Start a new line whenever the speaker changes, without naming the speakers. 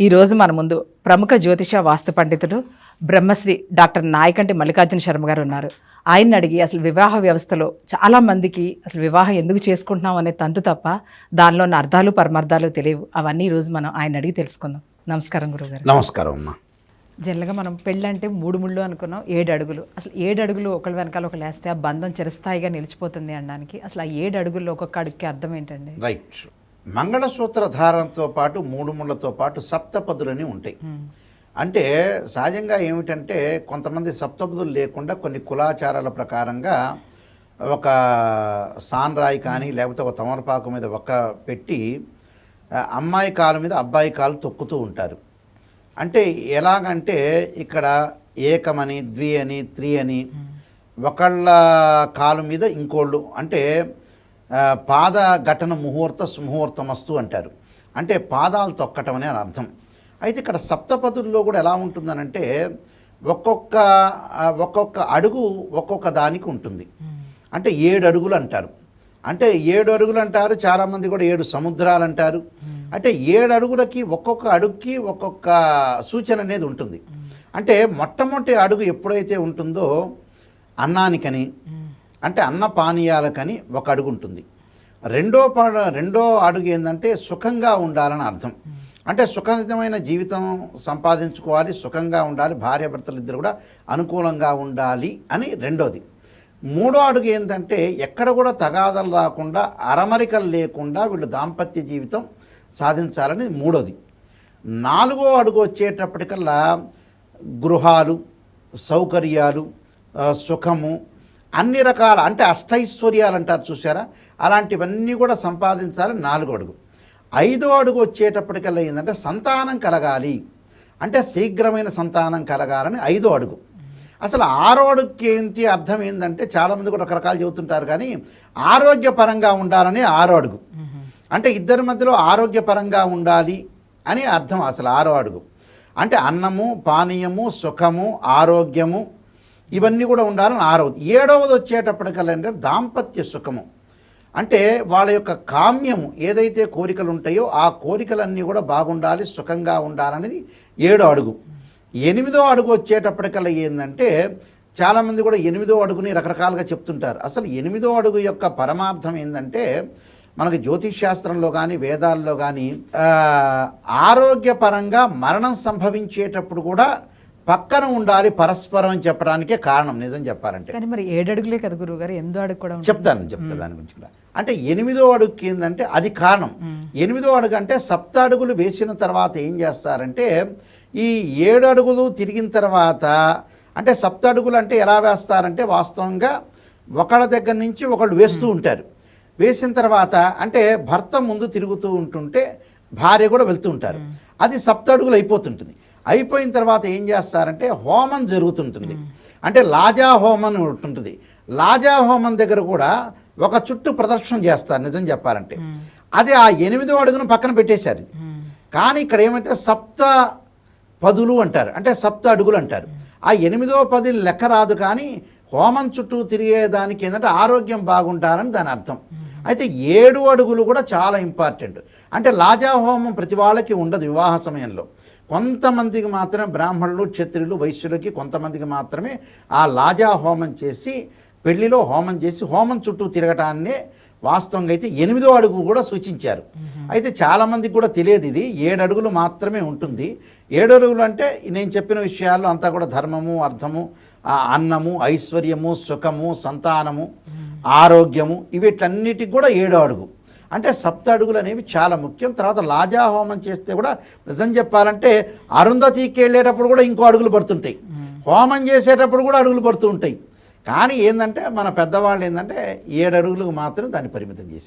ఈరోజు మన ముందు ప్రముఖ జ్యోతిష వాస్తు పండితుడు బ్రహ్మశ్రీ డాక్టర్ నాయకంటి మల్లికార్జున శర్మ గారు ఉన్నారు. ఆయన్ని అడిగి అసలు వివాహ వ్యవస్థలో చాలా మందికి అసలు వివాహం ఎందుకు చేసుకుంటున్నాం అనే తంతు తప్ప దానిలో ఉన్న అర్థాలు పరమార్థాలు తెలియవు. అవన్నీ ఈరోజు మనం ఆయన అడిగి తెలుసుకుందాం. నమస్కారం గురుగారు
నమస్కారం అమ్మా.
జనరల్గా మనం పెళ్ళి అంటే మూడు ముళ్ళు అనుకున్నాం ఏడు అడుగులు. అసలు ఏడు అడుగులు ఒకళ్ళ వెనకాల ఒకళ్ళు వేస్తే ఆ బంధం చిరస్థాయిగా నిలిచిపోతుంది అనడానికి అసలు ఆ ఏడు అడుగుల్లో ఒక్కొక్క అడుగుకి అర్థం ఏంటండి?
రైట్. మంగళసూత్ర ధారణతో పాటు మూడు ముళ్ళతో పాటు సప్తపదులని ఉంటాయి. అంటే సహజంగా ఏమిటంటే కొంతమంది సప్తపదులు లేకుండా కొన్ని కులాచారాల ప్రకారంగా ఒక సాన్రాయి కానీ లేకపోతే ఒక తమలపాకు మీద ఒక్క పెట్టి అమ్మాయి కాలు మీద అబ్బాయి కాలు తొక్కుతూ ఉంటారు. అంటే ఎలాగంటే ఇక్కడ ఏకమని ద్వి అని త్రి అని ఒకళ్ళ కాలు మీద ఇంకోళ్ళు. అంటే పాద ఘటన ముహూర్త సుముహూర్తమస్తు అంటారు. అంటే పాదాలు తొక్కటం అనే అర్థం. అయితే ఇక్కడ సప్తపదుల్లో కూడా ఎలా ఉంటుందనంటే ఒక్కొక్క ఒక్కొక్క అడుగు ఒక్కొక్క దానికి ఉంటుంది. అంటే ఏడు అడుగులు అంటారు. అంటే ఏడు అడుగులు అంటారు చాలామంది కూడా ఏడు సముద్రాలు అంటారు. అంటే ఏడు అడుగులకి ఒక్కొక్క అడుగుకి ఒక్కొక్క సూచన అనేది ఉంటుంది. అంటే మొట్టమొదటి అడుగు ఎప్పుడైతే ఉంటుందో అన్నానికని అంటే అన్న పానీయాలకని ఒక అడుగు ఉంటుంది. రెండో పా రెండో అడుగు ఏంటంటే సుఖంగా ఉండాలని అర్థం. అంటే సుఖితమైన జీవితం సంపాదించుకోవాలి సుఖంగా ఉండాలి భార్యాభర్తలు ఇద్దరు కూడా అనుకూలంగా ఉండాలి అని రెండోది. మూడో అడుగు ఏంటంటే ఎక్కడ కూడా తగాదలు రాకుండా అరమరికలు లేకుండా వీళ్ళు దాంపత్య జీవితం సాధించాలని మూడోది. నాలుగో అడుగు వచ్చేటప్పటికల్లా గృహాలు సౌకర్యాలు సుఖము అన్ని రకాల అంటే అష్టైశ్వర్యాలు అంటారు చూసారా అలాంటివన్నీ కూడా సంపాదించాలి నాలుగో అడుగు. ఐదో అడుగు వచ్చేటప్పటికల్లా ఏంటంటే సంతానం కలగాలి. అంటే శీఘ్రమైన సంతానం కలగాలని ఐదో అడుగు. అసలు ఆరో అడుగుకి ఏంటి అర్థం ఏంటంటే చాలామంది కూడా రకరకాలు చెబుతుంటారు కానీ ఆరోగ్యపరంగా ఉండాలని ఆరో అడుగు. అంటే ఇద్దరి మధ్యలో ఆరోగ్యపరంగా ఉండాలి అని అర్థం అసలు ఆరో అడుగు. అంటే అన్నము పానీయము సుఖము ఆరోగ్యము ఇవన్నీ కూడా ఉండాలని ఆరవది. ఏడవది వచ్చేటప్పటికల్లా అంటే దాంపత్య సుఖము. అంటే వాళ్ళ యొక్క కామ్యము ఏదైతే కోరికలు ఉంటాయో ఆ కోరికలన్నీ కూడా బాగుండాలి సుఖంగా ఉండాలనేది ఏడో అడుగు. ఎనిమిదో అడుగు వచ్చేటప్పటికల్లా ఏంటంటే చాలామంది కూడా ఎనిమిదో అడుగుని రకరకాలుగా చెప్తుంటారు. అసలు ఎనిమిదో అడుగు యొక్క పరమార్థం ఏంటంటే మనకి జ్యోతిష్ శాస్త్రంలో కానీ వేదాల్లో కానీ ఆరోగ్యపరంగా మరణం సంభవించేటప్పుడు కూడా పక్కన ఉండాలి పరస్పరం అని చెప్పడానికే కారణం నిజం చెప్పాలంటే.
కానీ మరి ఏడు అడుగులే కదా గురువు గారు ఎనిమిదో అడుగు కూడా.
చెప్తాను చెప్తాను దాని గురించి కూడా. అంటే ఎనిమిదో అడుగుకి ఏంటంటే అది కారణం. ఎనిమిదో అడుగు అంటే సప్త అడుగులు వేసిన తర్వాత ఏం చేస్తారంటే ఈ ఏడు అడుగులు తిరిగిన తర్వాత అంటే సప్త అడుగులు అంటే ఎలా వేస్తారంటే వాస్తవంగా ఒకళ్ళ దగ్గర నుంచి ఒకళ్ళు వేస్తూ ఉంటారు. వేసిన తర్వాత అంటే భర్త ముందు తిరుగుతూ ఉంటుంటే భార్య కూడా వెళ్తూ ఉంటారు. అది సప్త అడుగులు అయిపోతుంటుంది. అయిపోయిన తర్వాత ఏం చేస్తారంటే హోమం జరుగుతుంటుంది. అంటే లాజా హోమం ఉంటుంది లాజా హోమం దగ్గర కూడా ఒక చుట్టూ ప్రదర్శన చేస్తారు నిజం చెప్పాలంటే. అది ఆ ఎనిమిదో అడుగును పక్కన పెట్టేశారు ఇది. కానీ ఇక్కడ ఏమంటే సప్త పదులు అంటారు. అంటే సప్త అడుగులు అంటారు. ఆ ఎనిమిదో పది లెక్క రాదు కానీ హోమం చుట్టూ తిరిగేదానికి ఏంటంటే ఆరోగ్యం బాగుంటారని దాని అర్థం. అయితే ఏడు అడుగులు కూడా చాలా ఇంపార్టెంట్. అంటే లాజా హోమం ప్రతి వాళ్ళకి ఉండదు వివాహ సమయంలో. కొంతమందికి మాత్రమే బ్రాహ్మణులు క్షత్రియులు వైశ్యులకి కొంతమందికి మాత్రమే ఆ లాజా హోమం చేసి పెళ్ళిలో హోమం చేసి హోమం చుట్టూ తిరగటాన్నే వాస్తవంగా అయితే ఎనిమిదో అడుగు కూడా సూచించారు. అయితే చాలామందికి కూడా తెలియదు ఇది. ఏడు అడుగులు మాత్రమే ఉంటుంది. ఏడు అడుగులు అంటే నేను చెప్పిన విషయాల్లో అంతా కూడా ధర్మము అర్థము ఆ అన్నము ఐశ్వర్యము సుఖము సంతానము. ఆరోగ్యము వీటన్నిటికి కూడా ఏడో అడుగు. అంటే సప్త అడుగులు అనేవి చాలా ముఖ్యం. తర్వాత లాజా హోమం చేస్తే కూడా నిజం చెప్పాలంటే అరుంధతికి వెళ్ళేటప్పుడు కూడా ఇంకో అడుగులు పడుతుంటాయి. హోమం చేసేటప్పుడు కూడా అడుగులు పడుతూ ఉంటాయి. కానీ ఏంటంటే మన పెద్దవాళ్ళు ఏంటంటే ఏడు అడుగులకు మాత్రం దాన్ని పరిమితం చేసి